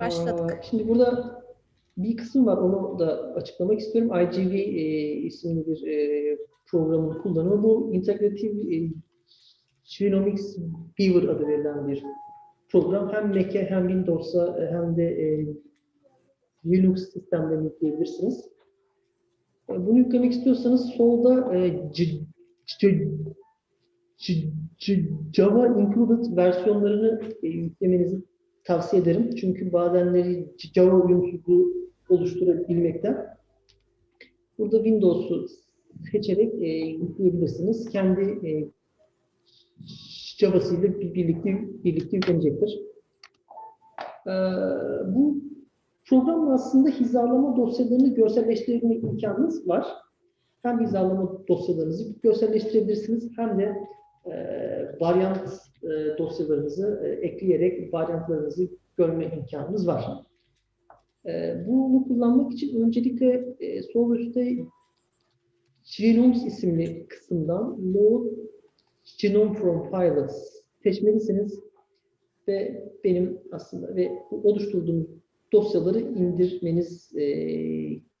Başladık. Aa, Şimdi burada bir kısım var, onu da açıklamak istiyorum. IGV e, isimli bir e, programın kullanımı. Bu Integrative e, Genomics Beaver adı verilen bir program. Hem Mac'e hem Windows'a e, hem de e, Linux sistemlerine yükleyebilirsiniz. E, Bunu yüklemek istiyorsanız solda e, C- C- C- Java included versiyonlarını e, yüklemenizi tavsiye ederim. Çünkü bazenleri Java uyumsuzluğu oluşturabilmekte. Burada Windows'u seçerek e, yükleyebilirsiniz. Kendi e, Java'sıyla bir- birlikte birlikte yüklenecektir. Ee, bu programla aslında hizalama dosyalarını görselleştirme imkanınız var. Hem hizalama dosyalarınızı görselleştirebilirsiniz hem de e, varyant e, dosyalarınızı e, ekleyerek varyantlarınızı görme imkanınız var. E, bunu kullanmak için öncelikle sol üstte Genomes isimli kısımdan Load Genome from Files seçmelisiniz ve benim aslında ve oluşturduğum dosyaları indirmeniz e,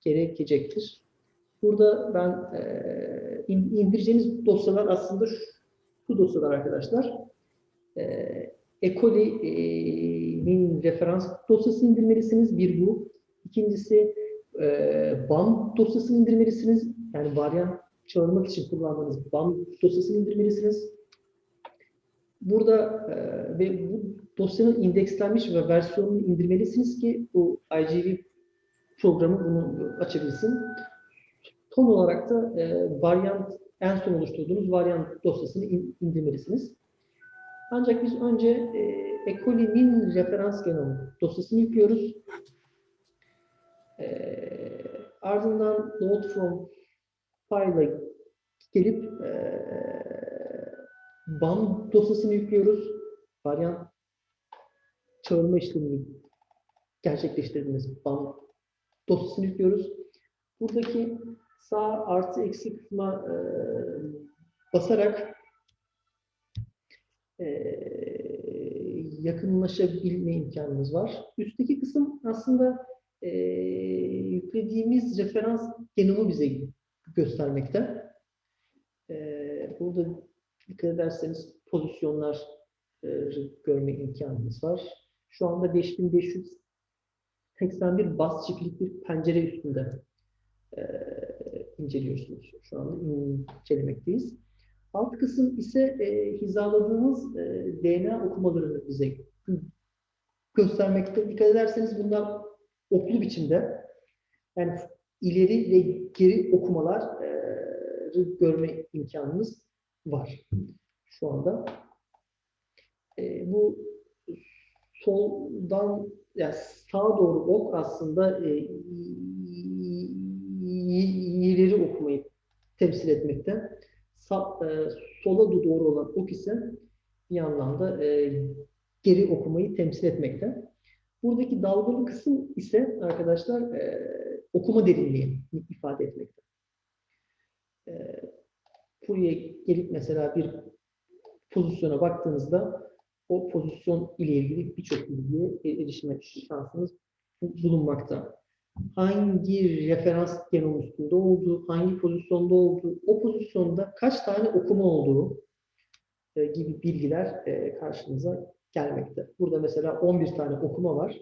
gerekecektir. Burada ben e, in- indireceğiniz dosyalar aslında şu, şu dosyalar arkadaşlar. E, E. coli'nin referans dosyasını indirmelisiniz. Bir bu. İkincisi e, BAM dosyasını indirmelisiniz. Yani varyant çağırmak için kullandığınız BAM dosyasını indirmelisiniz. Burada e, ve bu dosyanın indekslenmiş ve versiyonunu indirmelisiniz ki bu IGV programı bunu açabilsin. Son olarak da e, varyant en son oluşturduğunuz varyant dosyasını in- indirmelisiniz. Ancak biz önce e, E. coli'nin referans genomu dosyasını yüklüyoruz. E, ardından load from file'a gelip e, BAM dosyasını yüklüyoruz. Varyant çağırma işlemini gerçekleştirdiğimiz BAM dosyasını yüklüyoruz. Buradaki sağ artı eksi kısma e, basarak yakınlaşabilme imkanımız var. Üstteki kısım aslında e, yüklediğimiz referans genomu bize göstermekte. E, burada dikkat ederseniz pozisyonlar e, görme imkanımız var. Şu anda 5581 bas çiftlik bir pencere üstünde e, inceliyorsunuz. Şu anda incelemekteyiz. Alt kısım ise e, hizaladığımız e, DNA okumalarını bize gö- göstermekte. Dikkat ederseniz bunlar oklu biçimde. Yani ileri ve geri okumalar e, görme imkanımız var şu anda. E, bu soldan yani sağa doğru ok aslında e, ileri okumayı temsil etmekte. Sa, e, sola doğru olan ok ise bir anlamda e, geri okumayı temsil etmekte. Buradaki dalgalı kısım ise arkadaşlar e, okuma derinliği ifade etmekte. E, buraya gelip mesela bir pozisyona baktığınızda o pozisyon ile ilgili birçok bilgiye erişme şansınız bu- bulunmakta. Hangi referans genom üstünde olduğu, hangi pozisyonda olduğu, o pozisyonda kaç tane okuma olduğu e, gibi bilgiler e, karşınıza gelmekte. Burada mesela 11 tane okuma var.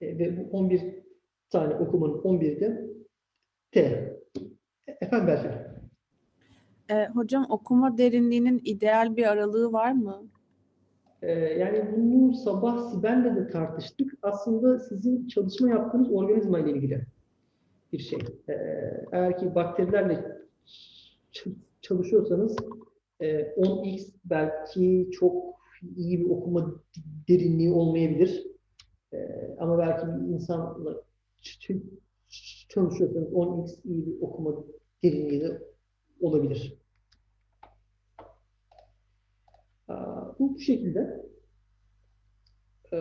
E, ve bu 11 tane okumanın 11'i de T. E, Efendim Berfin? Ee, hocam okuma derinliğinin ideal bir aralığı var mı? Ee, yani bunu sabah Sibel'le de tartıştık. Aslında sizin çalışma yaptığınız organizma ile ilgili bir şey. Ee, eğer ki bakterilerle çalışıyorsanız e, 10x belki çok iyi bir okuma derinliği olmayabilir. Ee, ama belki bir insanla çalışıyorsanız 10x iyi bir okuma derinliği de olabilir. Aa, Bu bu şekilde. Ee,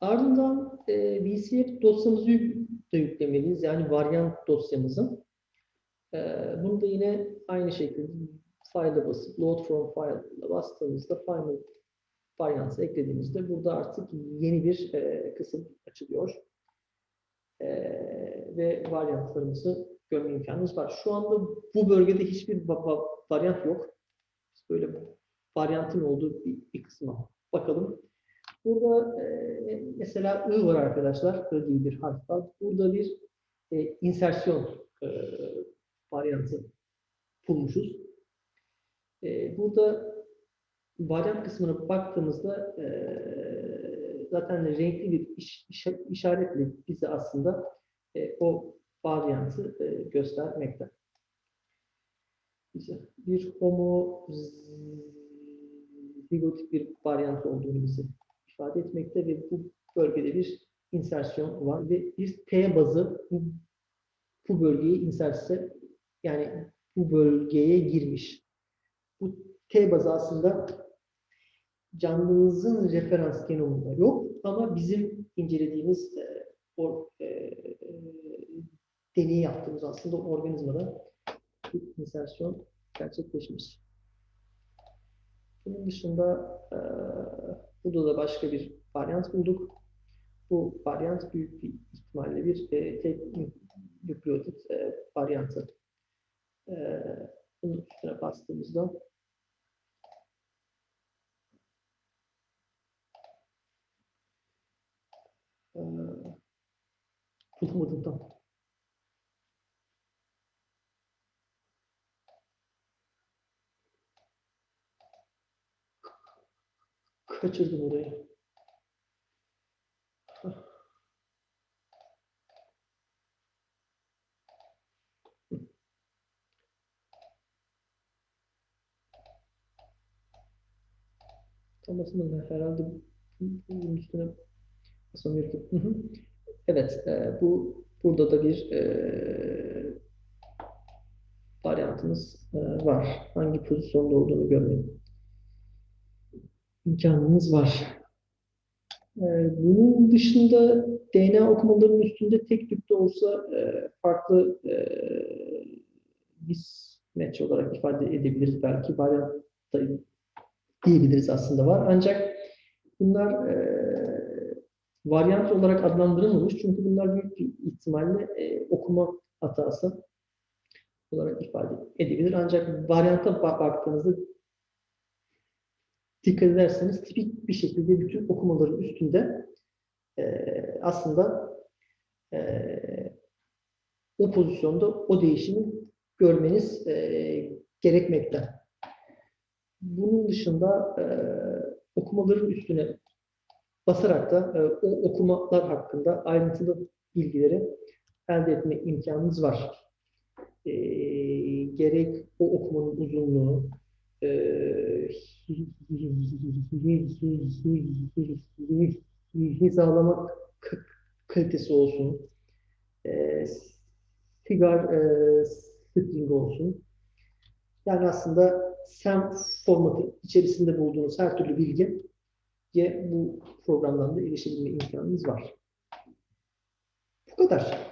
ardından e, VCF dosyamızı da yüklemeliyiz. Yani varyant dosyamızı. Ee, bunu da yine aynı şekilde file'a basıp load from file'a bastığımızda final varyantı eklediğimizde burada artık yeni bir e, kısım açılıyor. E, ve varyantlarımızı görme imkanımız var. Şu anda bu bölgede hiçbir va- va- varyant yok. Böyle varyantın olduğu bir, bir kısma bakalım. Burada e, mesela I var arkadaşlar. I gibi bir harf var. Burada bir e, insersiyon e, varyantı bulmuşuz. E, burada varyant kısmına baktığımızda e, zaten renkli bir iş, işa- işaretle bize aslında e, o varyantı e, göstermekte. Bize bir homozigotik bir varyant olduğunu bize ifade etmekte ve bu bölgede bir insersiyon var ve bir T bazı bu, bu bölgeyi inserse yani bu bölgeye girmiş. Bu T bazı aslında canlımızın referans genomunda yok ama bizim incelediğimiz e, o e, e, deneyi yaptığımız aslında organizmada bir insersyon gerçekleşmiş. Bunun dışında e, burada da başka bir varyant bulduk. Bu varyant büyük bir ihtimalle bir e, tek nükleotit e, varyantı. E, bunun üstüne bastığımızda e, bulamadım tam. Kaçırdım orayı. Tam aslında herhalde bunun üstüne. Hı hı. Evet, e, bu burada da bir e, varyantımız e, var. Hangi pozisyonda olduğunu görmedim imkanımız var. Ee, Bunun dışında DNA okumalarının üstünde tek tük de olsa e, farklı e, mismatch olarak ifade edebiliriz. Belki da diyebiliriz aslında var. Ancak bunlar e, varyant olarak adlandırılmamış. Çünkü bunlar büyük bir ihtimalle okuma hatası olarak ifade edebilir. Ancak varyanta ba- baktığınızda dikkat ederseniz tipik bir şekilde bütün okumaların üstünde eee, aslında eee, o pozisyonda o değişimi görmeniz eee, gerekmekte. Bunun dışında eee, okumaların üstüne basarak da eee, o okumalar hakkında ayrıntılı bilgileri elde etme imkanınız var. Eee, gerek o okumanın uzunluğu, eee, hizalama kalitesi olsun, e, sigar e, string olsun. Yani aslında SEM formatı içerisinde bulduğunuz her türlü bilgiye bu programdan da erişebilme imkanınız var. Bu kadar.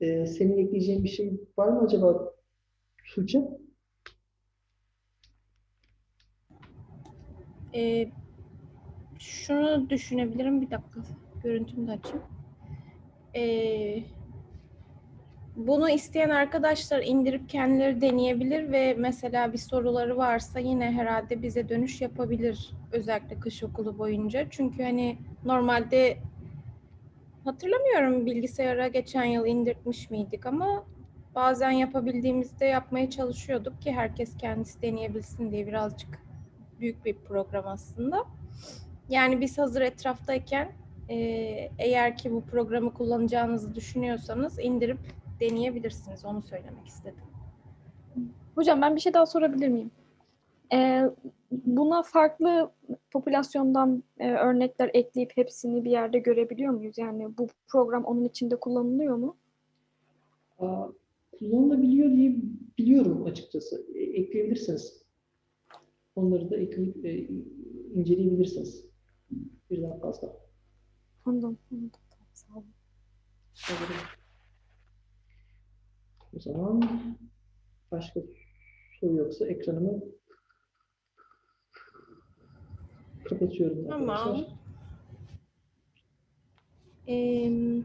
E, senin ekleyeceğin bir şey var mı acaba Tuğçe? Ee, şunu düşünebilirim. Bir dakika. Görüntümü de açayım. Ee, bunu isteyen arkadaşlar indirip kendileri deneyebilir ve mesela bir soruları varsa yine herhalde bize dönüş yapabilir. Özellikle kış okulu boyunca. Çünkü hani normalde hatırlamıyorum bilgisayara geçen yıl indirtmiş miydik ama bazen yapabildiğimizde yapmaya çalışıyorduk ki herkes kendisi deneyebilsin diye birazcık büyük bir program aslında. Yani biz hazır etraftayken e, eğer ki bu programı kullanacağınızı düşünüyorsanız indirip deneyebilirsiniz. Onu söylemek istedim. Hocam ben bir şey daha sorabilir miyim? Ee, buna farklı popülasyondan e, örnekler ekleyip hepsini bir yerde görebiliyor muyuz? Yani bu program onun içinde kullanılıyor mu? Aa, kullanılabiliyor diye biliyorum açıkçası. E, ekleyebilirsiniz. Onları da ekleyip e, inceleyebilirsiniz. Birden fazla. Anladım. anladım. Tamam, Sağ olun. O zaman başka soru yoksa ekranımı kapatıyorum Tamam. arkadaşlar. Em,